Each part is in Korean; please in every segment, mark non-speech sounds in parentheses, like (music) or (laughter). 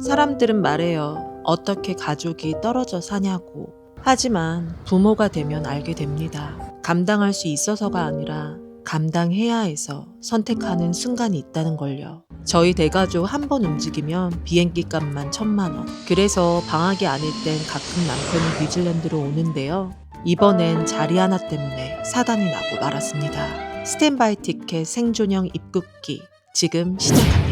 사람들은 말해요. 어떻게 가족이 떨어져 사냐고. 하지만 부모가 되면 알게 됩니다. 감당할 수 있어서가 아니라 감당해야 해서 선택하는 순간이 있다는 걸요. 저희 대가족 한 번 움직이면 비행기 값만 천만 원. 그래서 방학이 아닐 땐 가끔 남편이 뉴질랜드로 오는데요. 이번엔 자리 하나 때문에 사단이 나고 말았습니다. 스탠바이 티켓 생존형 입국기 지금 시작합니다.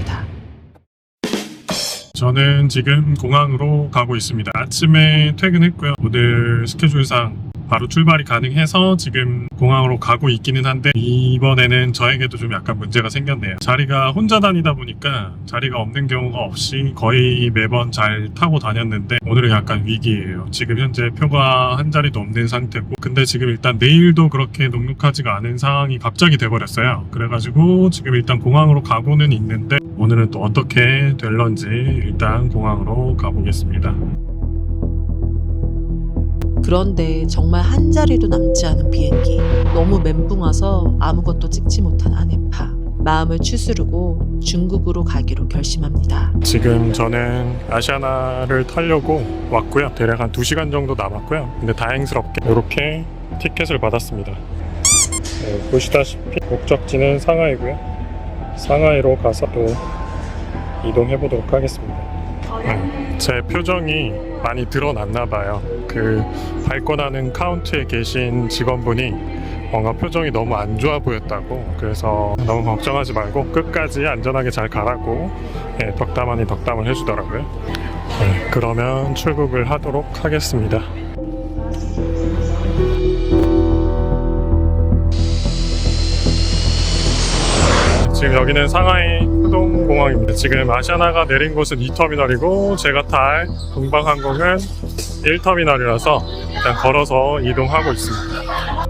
저는 지금 공항으로 가고 있습니다. 아침에 퇴근했고요. 오늘 스케줄상 바로 출발이 가능해서 지금 공항으로 가고 있기는 한데 이번에는 저에게도 좀 약간 문제가 생겼네요. 자리가 혼자 다니다 보니까 자리가 없는 경우가 없이 거의 매번 잘 타고 다녔는데 오늘은 약간 위기예요. 지금 현재 표가 한 자리도 없는 상태고 근데 지금 일단 내일도 그렇게 녹록하지가 않은 상황이 갑자기 돼버렸어요. 그래가지고 지금 일단 공항으로 가고는 있는데 오늘은 또 어떻게 될런지 일단 공항으로 가보겠습니다. 그런데 정말 한 자리도 남지 않은 비행기. 너무 멘붕 와서 아무것도 찍지 못한 아내파. 마음을 추스르고 중국으로 가기로 결심합니다. 지금 저는 아시아나를 타려고 왔고요. 대략 한 2시간 정도 남았고요. 근데 다행스럽게 이렇게 티켓을 받았습니다. 네, 보시다시피 목적지는 상하이고요. 상하이로 가서 또 이동해 보도록 하겠습니다. 네, 제 표정이 많이 드러났나 봐요. 그 발권하는 카운트에 계신 직원분이 뭔가 표정이 너무 안 좋아 보였다고 그래서 너무 걱정하지 말고 끝까지 안전하게 잘 가라고 예, 덕담 아닌 덕담을 해주더라고요. 네, 그러면 출국을 하도록 하겠습니다. 지금 여기는 상하이 후동공항입니다. 지금 아시아나가 내린 곳은 2터미널이고 제가 탈 동방항공은 1터미널이라서 일단 걸어서 이동하고 있습니다.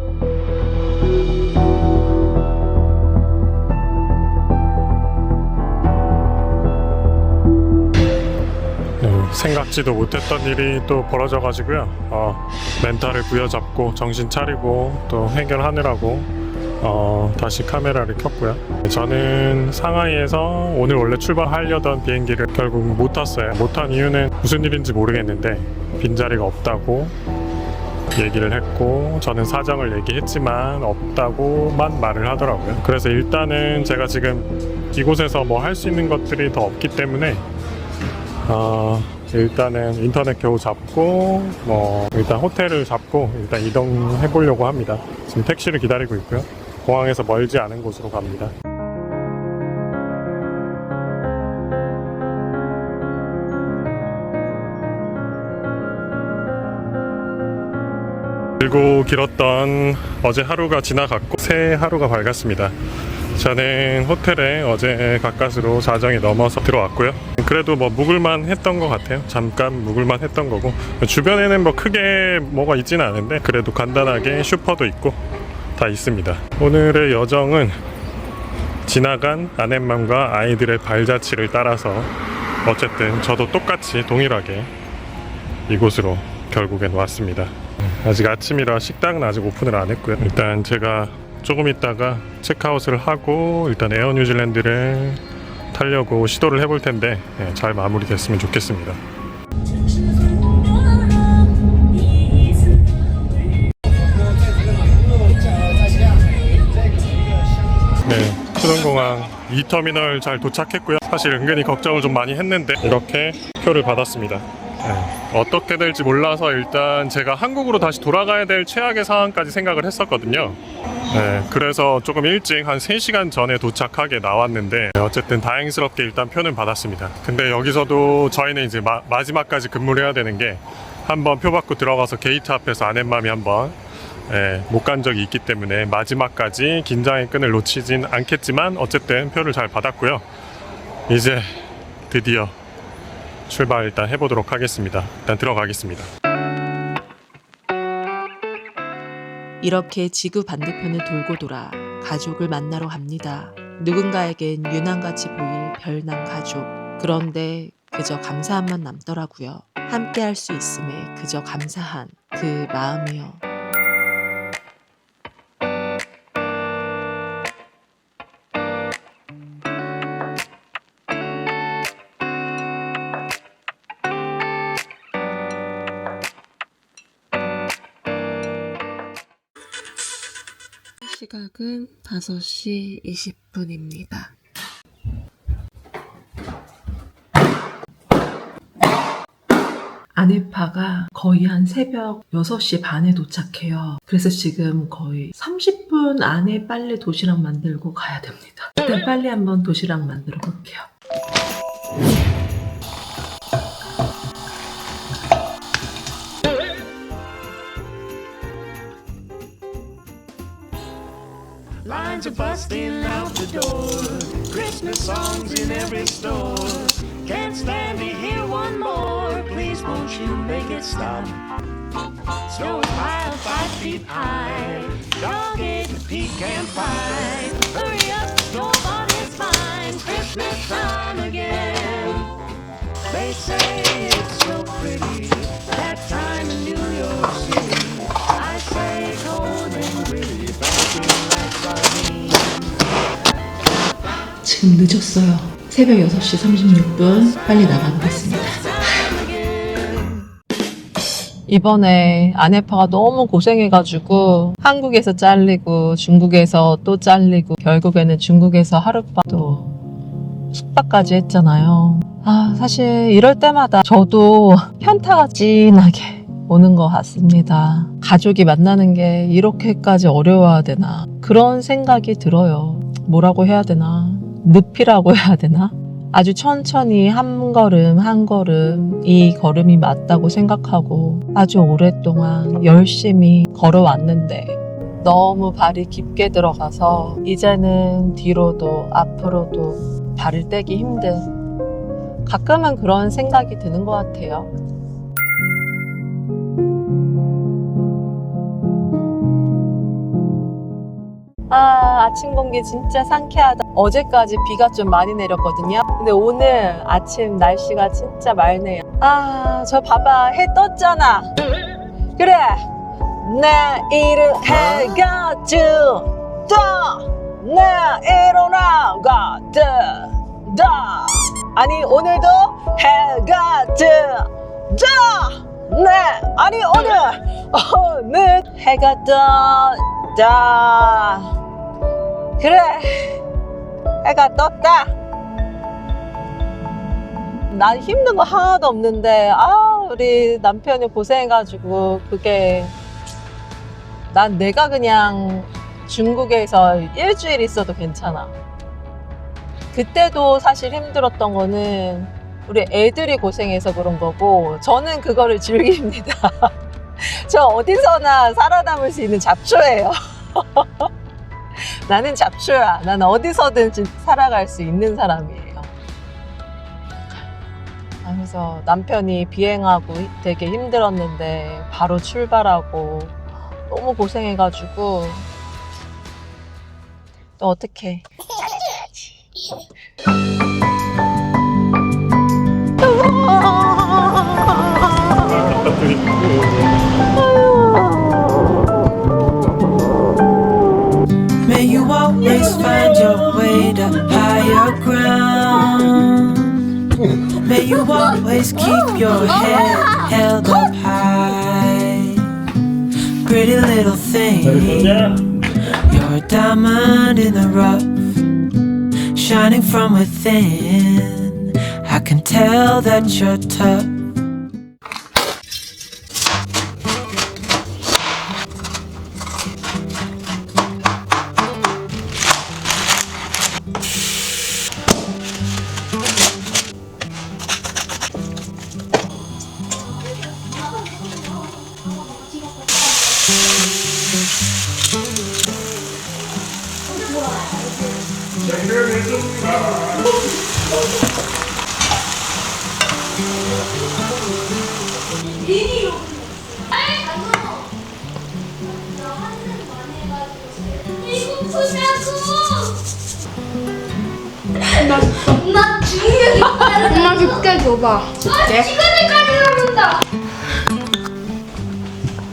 네, 생각지도 못했던 일이 또 벌어져 가지고요. 어, 멘탈을 부여잡고 정신 차리고 또 해결하느라고 어, 다시 카메라를 켰고요. 저는 상하이에서 오늘 원래 출발하려던 비행기를 결국 못 탔어요. 못 탄 이유는 무슨 일인지 모르겠는데 빈자리가 없다고 얘기를 했고 저는 사정을 얘기했지만 없다고만 말을 하더라고요. 그래서 일단은 제가 지금 이곳에서 뭐 할 수 있는 것들이 더 없기 때문에 어, 일단은 인터넷 겨우 잡고 뭐 일단 호텔을 잡고 일단 이동해 보려고 합니다. 지금 택시를 기다리고 있고요. 공항에서 멀지 않은 곳으로 갑니다. 길고 길었던 어제 하루가 지나갔고 새 하루가 밝았습니다. 저는 호텔에 어제 가까스로 자정이 넘어서 들어왔고요. 그래도 뭐 묵을만 했던 것 같아요. 잠깐 묵을만 했던 거고 주변에는 뭐 크게 뭐가 있지는 않은데 그래도 간단하게 슈퍼도 있고 다 있습니다. 오늘의 여정은 지나간 아넷맘과 아이들의 발자취를 따라서 어쨌든 저도 똑같이 동일하게 이곳으로 결국엔 왔습니다. 아직 아침이라 식당은 아직 오픈을 안 했고요. 일단 제가 조금 있다가 체크아웃을 하고 일단 에어 뉴질랜드를 타려고 시도를 해볼 텐데 예, 잘 마무리됐으면 좋겠습니다. 네, 수동공항 2터미널 잘 도착했고요. 사실 은근히 걱정을 좀 많이 했는데 이렇게 표를 받았습니다. 네, 어떻게 될지 몰라서 일단 제가 한국으로 다시 돌아가야 될 최악의 상황까지 생각을 했었거든요. 네, 그래서 조금 일찍 한 3시간 전에 도착하게 나왔는데 어쨌든 다행스럽게 일단 표는 받았습니다. 근데 여기서도 저희는 이제 마, 마지막까지 근무를 해야 되는 게 한번 표 받고 들어가서 게이트 앞에서 아넷맘이 한번 예, 못간 적이 있기 때문에 마지막까지 긴장의 끈을 놓치진 않겠지만 어쨌든 표를 잘 받았고요. 이제 드디어 출발 일단 해보도록 하겠습니다. 일단 들어가겠습니다. 이렇게 지구 반대편을 돌고 돌아 가족을 만나러 갑니다. 누군가에겐 유난같이 보일 별난 가족. 그런데 그저 감사함만 남더라고요. 함께 할 수 있음에 그저 감사한 그 마음이요. 시각은 5시 20분입니다. 아내파가 거의 한 새벽 6시 반에 도착해요. 그래서 지금 거의 30분 안에 빨리 도시락 만들고 가야 됩니다. 일단 빨리 한번 도시락 만들어 볼게요. Are busting out the door. Christmas songs in every store. Can't stand to hear one more. Please won't you make it stop? Snow is piled five feet high. Dog ate the pecan pie. Hurry up. Christmas time again. They say it's so pretty. That time in New York City. I say cold 지금 늦었어요. 새벽 6시 36분 빨리 나가보겠습니다. 이번에 아내파가 너무 고생해가지고 한국에서 잘리고 중국에서 또 잘리고 결국에는 중국에서 하룻밤 또 숙박까지 했잖아요. 아 사실 이럴 때마다 저도 현타가 진하게 오는 것 같습니다. 가족이 만나는 게 이렇게까지 어려워야 되나 그런 생각이 들어요. 뭐라고 해야 되나 늪이라고 해야 되나 아주 천천히 한 걸음 한 걸음 이 걸음이 맞다고 생각하고 아주 오랫동안 열심히 걸어왔는데 너무 발이 깊게 들어가서 이제는 뒤로도 앞으로도 발을 떼기 힘든 가끔은 그런 생각이 드는 것 같아요. 아, 아침 공기 진짜 상쾌하다. 어제까지 비가 좀 많이 내렸거든요. 근데 오늘 아침 날씨가 진짜 맑네요. 아, 저 봐봐. 해 떴잖아. 그래. 내일은 해가 뜨다. 내일은 해가 뜨다. 아니, 오늘도 해가 뜨다. 네. 아니, 오늘, 오늘 해가 떴다. 그래. 해가 떴다. 난 힘든 거 하나도 없는데 아 우리 남편이 고생해가지고 그게 난 내가 그냥 중국에서 일주일 있어도 괜찮아. 그때도 사실 힘들었던 거는 우리 애들이 고생해서 그런 거고 저는 그거를 즐깁니다. (laughs) 저 어디서나 살아남을 수 있는 잡초예요 (laughs) 나는 잡초야. 난 어디서든 진- 살아갈 수 있는 사람이에요. 아, 그래서 남편이 비행하고 히- 되게 힘들었는데 바로 출발하고 너무 고생해가지고 또 어떻게 always keep your oh. head held up high. Pretty little thing, you're a diamond in the rough, shining from within. I can tell that you're tough. 나 중력이 엄마 줄게 줘봐. 줄게 시간까지 남는다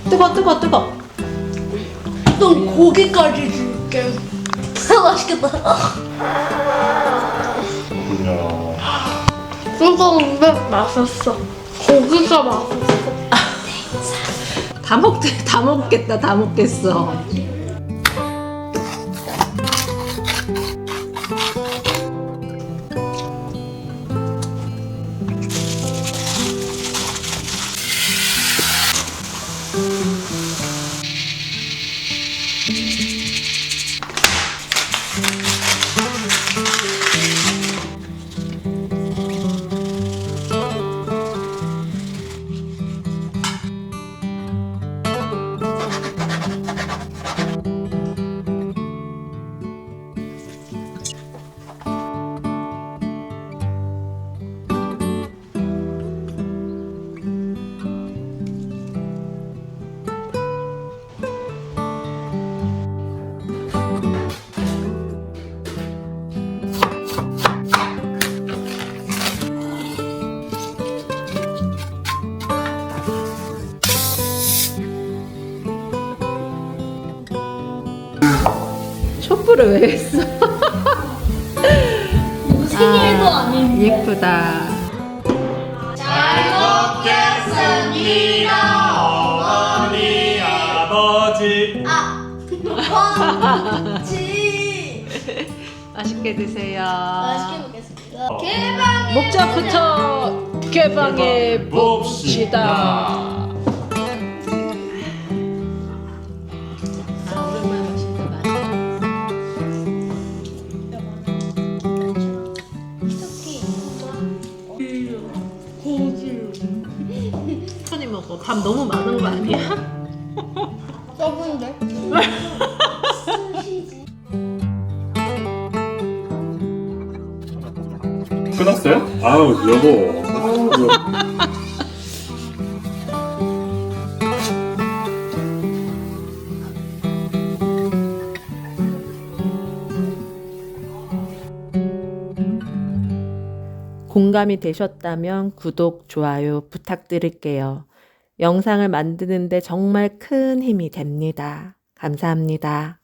뜨거 뜨거 뜨거. 넌 고기까지 줄게. 맛있겠다 뜨거운데 맛있어. 고기가 맛있어. 다 먹, 다 먹겠다 다 먹겠어 했어? 생일도 아닌 예쁘다. 지 (laughs) 맛있게 드세요. 맛있게 먹겠습니다. 개방 목적부터 개방해 봅시다. 밥 너무 많은 거 아니야? 써본데? 끝났어요? 아우 여보. 공감이 되셨다면 구독, 좋아요 부탁드릴게요. 영상을 만드는데 정말 큰 힘이 됩니다. 감사합니다.